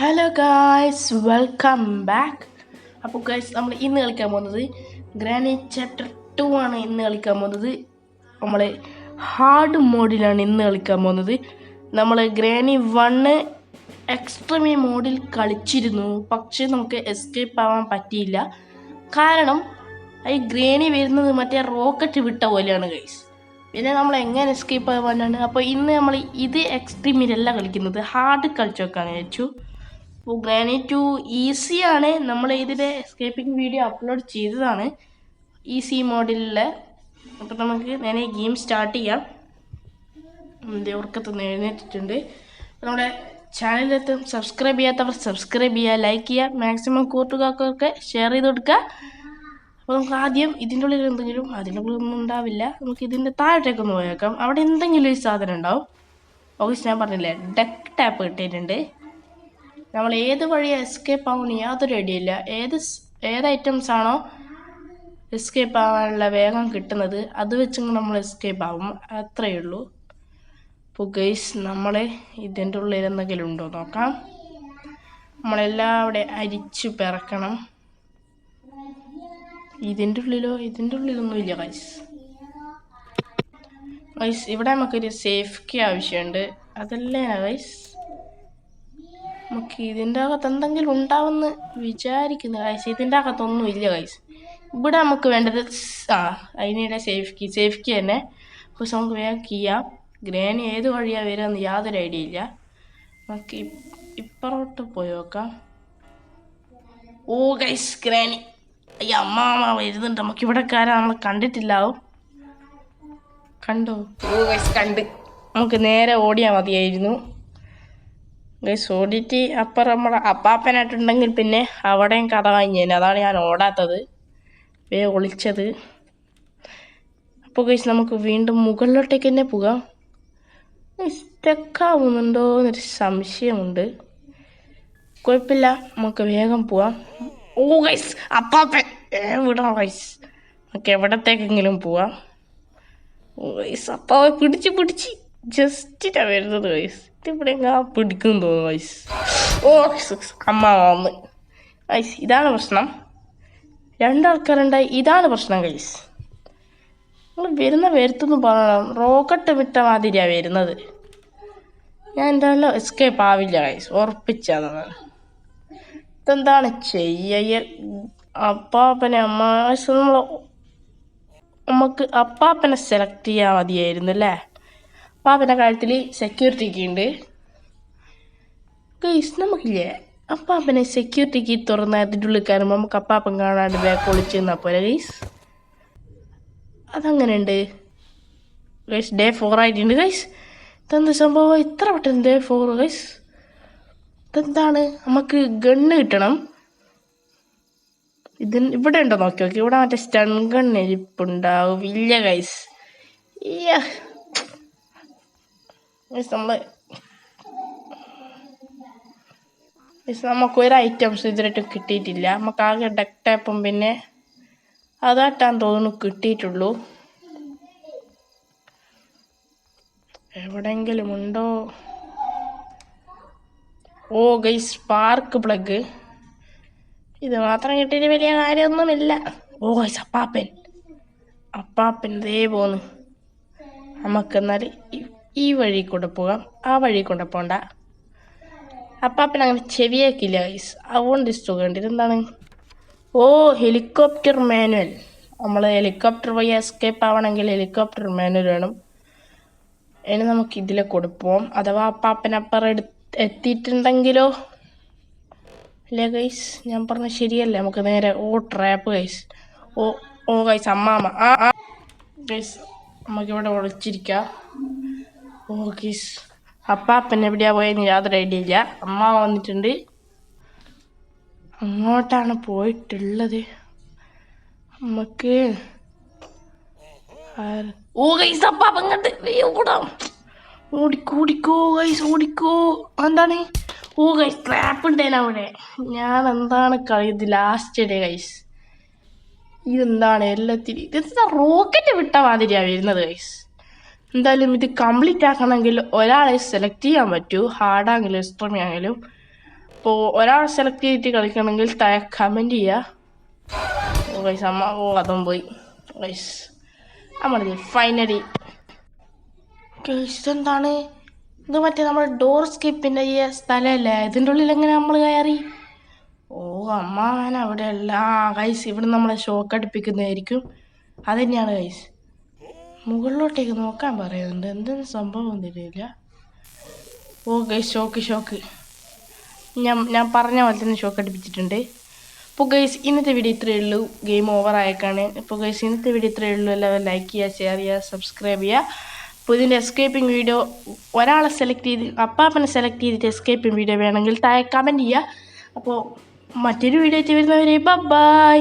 Hello guys welcome back അപ്പോൾ guys നമ്മൾ ഇന്ന് കളിക്കാൻ പോകുന്നത് ഗ്രാനി ചാപ്റ്റർ ടു ആണ് ഇന്ന് കളിക്കാൻ പോകുന്നത്. നമ്മൾ ഹാർഡ് മോഡിലാണ് ഇന്ന് കളിക്കാൻ പോകുന്നത്. നമ്മൾ ഗ്രാനി വണ്ണ് എക്സ്ട്രീമി മോഡിൽ കളിച്ചിരുന്നു. പക്ഷേ നമുക്ക് എസ്കേപ്പ് ആവാൻ പറ്റിയില്ല. കാരണം ഈ ഗ്രേനി വരുന്നത് മറ്റേ റോക്കറ്റ് വിട്ട പോലെയാണ് ഗൈസ് പിന്നെ നമ്മൾ എങ്ങനെ എസ്കേപ്പ് ആവാനാണ്? അപ്പോൾ ഇന്ന് നമ്മൾ ഇത് എക്സ്ട്രീമിലല്ല കളിക്കുന്നത്. ഹാർഡ് കളിച്ചു വെക്കാൻ വിചാരിച്ചു. അപ്പോൾ ഗ്രാനി ടു ഈസിയാണ് നമ്മൾ ഇതിന്റെ എസ്കേപ്പിംഗ് വീഡിയോ അപ്ലോഡ് ചെയ്തതാണ്. ഈസി മോഡലിലെ അപ്പോൾ നമുക്ക് നേരെ ഗെയിം സ്റ്റാർട്ട് ചെയ്യാം. എന്റെ ഉറക്കത്തുനിന്ന് എഴുന്നേറ്റിട്ടുണ്ട്. നമ്മുടെ ചാനലിലെത്തും സബ്സ്ക്രൈബ് ചെയ്യാത്തവർ സബ്സ്ക്രൈബ് ചെയ്യുക ലൈക്ക് ചെയ്യുക. മാക്സിമം കൂട്ടുകാർക്കൊക്കെ ഷെയർ ചെയ്ത് കൊടുക്കുക. അപ്പോൾ നമുക്ക് ആദ്യം ഇതിന്റെ ഉള്ളിൽ എന്തെങ്കിലും അതിന്റെ ഉള്ളിലൊന്നും ഉണ്ടാവില്ല. നമുക്ക് ഇതിന്റെ താഴത്തേക്കൊന്ന് പോയേക്കാം. അവിടെ എന്തെങ്കിലും ഒരു സാധനം ഉണ്ടാവും. ഓഗസ്റ്റ് ഞാൻ പറഞ്ഞില്ലേ ഡെക്ക് ടാപ്പ് കിട്ടിയിട്ടുണ്ട്. നമ്മൾ ഏത് വഴി എസ്കേപ്പ് ആവുന്ന യാതൊരു ഐഡിയയില്ല. ഏത് ഏത് ഐറ്റംസ് ആണോ എസ്കേപ്പ് ആവാനുള്ള വേഗം കിട്ടുന്നത് അത് വെച്ച് നമ്മൾ എസ്കേപ്പ് ആവും. അത്രയേ ഉള്ളൂ. അപ്പോൾ ഗൈസ് നമ്മൾ ഇതിന്റെ ഉള്ളിൽ എന്തെങ്കിലും ഉണ്ടോ നോക്കാം. നമ്മളെല്ലാം അവിടെ അരിച്ചു പിറക്കണം. ഇതിന്റെ ഉള്ളിലോ? ഇതിന്റെ ഉള്ളിലൊന്നും ഇല്ല ഗൈസ് ഗൈസ് ഇവിടെ നമുക്കൊരു സേഫ്റ്റി ആവശ്യമുണ്ട്. അതല്ലേ ഗൈസ് നമുക്ക് ഇതിന്റെ അകത്ത് എന്തെങ്കിലും ഉണ്ടാവുമെന്ന് വിചാരിക്കുന്നു കൈസ് ഇതിന്റെ അകത്തൊന്നും ഇല്ല കൈസ് ഇവിടെ നമുക്ക് വേണ്ടത് ആ അതിനിടെ സേഫ് സേഫ്റ്റി തന്നെ. അപ്പോൾ നമുക്ക് വേഗം ചെയ്യാം. ഗ്രാനി ഏത് വഴിയാണ് വരികയെന്ന് യാതൊരു ഐഡിയ ഇല്ല. നമുക്ക് ഇപ്- ഇപ്പുറോട്ട് പോയി നോക്കാം. ഓ ഗൈസ് ഗ്രാനി അയ്യ അമ്മാമ വരുന്നുണ്ട് നമുക്ക് ഇവിടെ കാരണം നമ്മൾ കണ്ടിട്ടില്ലാവും കണ്ടോ? ഓ ഗൈസ് കണ്ട്. നമുക്ക് നേരെ ഓടിയാൽ മതിയായിരുന്നു. ഗൈസ് അപ്പുറം നമ്മളെ അപ്പാപ്പനായിട്ടുണ്ടെങ്കിൽ പിന്നെ അവിടെയും കഥ കഴിഞ്ഞേനെ. അതാണ് ഞാൻ ഓടാത്തത്. വേ ഒളിച്ചത്. അപ്പോൾ ഗൈസ് നമുക്ക് വീണ്ടും മുകളിലോട്ടേക്ക് തന്നെ പോകാം. സ്റ്റക്കാവുന്നുണ്ടോ എന്നൊരു സംശയമുണ്ട്. കുഴപ്പമില്ല നമുക്ക് വേഗം പോവാം. ഓ ഗൈസ് അപ്പാപ്പൻ. ഏ വിടാം ഗൈസ് നമുക്ക് എവിടത്തേക്കെങ്കിലും പോവാം. ഓ ഗൈസ് അപ്പാവെ പിടിച്ച് പിടിച്ച്. ജസ്റ്റിനാ വരുന്നത് വയസ്സ് ഇതിവിടെ എങ്ങാ പിടിക്കും തോന്നുന്നു വയസ്സ് ഓ അമ്മ വന്ന്. ഗൈസ് ഇതാണ് പ്രശ്നം. രണ്ടാൾക്കാരുണ്ടായി. ഇതാണ് പ്രശ്നം ഗൈസ് നിങ്ങൾ വരുന്ന വരുത്തൊന്ന് പറയണം. റോക്കറ്റ് വിട്ട മാതിരിയാണ് വരുന്നത്. ഞാൻ എന്തായാലും എസ്കേപ്പ് ആവില്ല ഗൈസ് ഉറപ്പിച്ചാണ്. ഇതെന്താണ് ചെയ്യ അപ്പാപ്പനെ അമ്മ നമ്മൾ നമുക്ക് അപ്പാപ്പനെ സെലക്ട് ചെയ്യാൻ മതിയായിരുന്നു അല്ലേ? അപ്പാപ്പന്റെ കാര്യത്തിൽ സെക്യൂരിറ്റി കീ ഉണ്ട് ഗൈസ് നമുക്കില്ലേ? അപ്പാപ്പനെ സെക്യൂരിറ്റി കീ തുറന്ന് അതിന്റെ ഉള്ളിൽ കയറുമ്പോൾ നമുക്ക് അപ്പാപ്പൻ കാണാണ്ട് ബാക്ക് ഒളിച്ച് നിന്നാൽ പോലെ ഗൈസ് അതങ്ങനെ ഉണ്ട് ഗൈസ് ഡേ ഫോർ ആയിട്ടുണ്ട് ഗൈസ് ഇതെന്താ സംഭവം? ഇത്ര പെട്ടെന്ന് ഡേ ഫോർ ഗൈസ് ഇതെന്താണ്? നമുക്ക് ഗണ്ണ് കിട്ടണം. ഇത് ഇവിടെ ഉണ്ടോ? നോക്കി നോക്കി. ഇവിടെ മറ്റേ സ്റ്റൺ ഗണ്ണ് ഇരിപ്പുണ്ടാവും. ഇല്ല ഗൈസ് ഗൈസ് നമുക്ക് ഒരു ഐറ്റംസ് ഇതുവരെയായിട്ടും കിട്ടിയിട്ടില്ല. നമുക്ക് ആകെ ഡക്ക് ടാപ്പും പിന്നെ അതാട്ടാൻ തോന്നുന്നു കിട്ടിയിട്ടുള്ളൂ. എവിടെങ്കിലും ഉണ്ടോ? ഓ ഗൈ സ്പാർക്ക് പ്ലഗ് ഇത് മാത്രം കിട്ടിയിട്ട് വലിയ കാര്യമൊന്നുമില്ല. ഓ ഗൈസ് അപ്പാപ്പൻ. അപ്പാപ്പൻ ദേ പോന്ന്. നമുക്കെന്നാൽ ഈ- വഴി കൂടെ പോകാം ആ വഴി കൂടെ പോണ്ട. അപ്പാപ്പൻ അങ്ങനെ ചെവിയാക്കില്ല ഗൈസ് അതുകൊണ്ട് സുഖമുണ്ട്. ഇതെന്താണ്? ഓ ഹെലികോപ്റ്റർ മാനുവൽ നമ്മൾ ഹെലികോപ്റ്റർ വഴി എസ്കേപ്പ് ആവണമെങ്കിൽ ഹെലികോപ്റ്റർ മാനുവൽ വേണം. ഇനി നമുക്ക് ഇതിലെ കൊടുപ്പോം അഥവാ അപ്പാപ്പനപ്പറ എത്തിയിട്ടുണ്ടെങ്കിലോ? അല്ലേ ഗൈസ് ഞാൻ പറഞ്ഞ ശരിയല്ല? നമുക്ക് നേരെ ഓ ട്രാപ്പ് ഗൈസ് ഓ ഓ ഗൈസ് അമ്മാമ. ആ ആ. ഗൈസ് നമുക്കിവിടെ ഒളിച്ചിരിക്കാം. ഓ ഗൈസ് അപ്പാപ്പൻ എവിടെയാ പോയെന്ന് യാതൊരു ഐഡിയ ഇല്ല. അമ്മ വന്നിട്ടുണ്ട്. അങ്ങോട്ടാണ് പോയിട്ടുള്ളത്. നമുക്ക് ഓ ഗൈസ് അപ്പാപ്പൻ കണ്ട് ഓടാം ഓടിക്കോ ഗൈസ് ഓടിക്കോ. എന്താണ് ഓ ഗൈസ് ട്രാപ്പ് ഉണ്ടേന അവിടെ. ഞാൻ എന്താണ് കളി? ഇത് ലാസ്റ്റ് ഡേ ഗൈസ് ഇതെന്താണ്? എല്ലാത്തിനും. ഇതെന്താ റോക്കറ്റ് വിട്ട മാതിരിയാണ് വരുന്നത് ഗൈസ് എന്തായാലും ഇത് കംപ്ലീറ്റ് ആക്കണമെങ്കിൽ ഒരാളെ സെലക്ട് ചെയ്യാൻ പറ്റൂ. ഹാർഡാണെങ്കിലും എക്സ്ട്രീം ആണെങ്കിലും. അപ്പോൾ ഒരാൾ സെലക്ട് ചെയ്തിട്ട് കളിക്കണമെങ്കിൽ താഴെ കമന്റ് ചെയ്യുക ഓ അമ്മ ഓ അതും പോയി. ഗൈസ് നമ്മളിത് ഫൈനലി ഇതെന്താണ്? ഇത് മറ്റേ നമ്മൾ ഡോർ സ്കിപ്പിന്റെ ഈ സ്ഥലമല്ലേ ഇതിന്റെ ഉള്ളിൽ എങ്ങനെ നമ്മൾ കയറി? ഓ അമ്മാവൻ അവിടെ അല്ല ആ ഗൈസ് ഇവിടെ നമ്മളെ ഷോക്ക് അടുപ്പിക്കുന്നതായിരിക്കും. അത് തന്നെയാണ് ഗൈസ് മുകളിലോട്ടേക്ക് നോക്കാൻ പറയുന്നുണ്ട്. എന്തെന്ന് സംഭവം തരില്ല ഓക്കെ ഷോക്ക് ഷോക്ക്. ഞാൻ ഞാൻ പറഞ്ഞ പോലെ തന്നെ ഷോക്ക് അടിപ്പിച്ചിട്ടുണ്ട്. അപ്പോൾ ഗൈസ് ഇന്നത്തെ വീഡിയോ ഇത്രയേ ഉള്ളൂ. ഗെയിം ഓവർ ആയേക്കാണ്. ഇപ്പോൾ ഗൈസ് ഇന്നത്തെ വീഡിയോ ഇത്രയേ ഉള്ളൂ. എല്ലാവരും ലൈക്ക് ചെയ്യുക ഷെയർ ചെയ്യുക സബ്സ്ക്രൈബ് ചെയ്യുക. അപ്പോൾ ഇതിന്റെ എസ്കേപ്പിംഗ് വീഡിയോ ഒരാളെ സെലക്ട് ചെയ്ത് അപ്പാപ്പനെ സെലക്ട് ചെയ്തിട്ട് എസ്കേപ്പിംഗ് വീഡിയോ വേണമെങ്കിൽ താഴെ കമന്റ് ചെയ്യുക. അപ്പോൾ മറ്റൊരു വീഡിയോ ആയിട്ട് വരുന്നവരെ ബൈ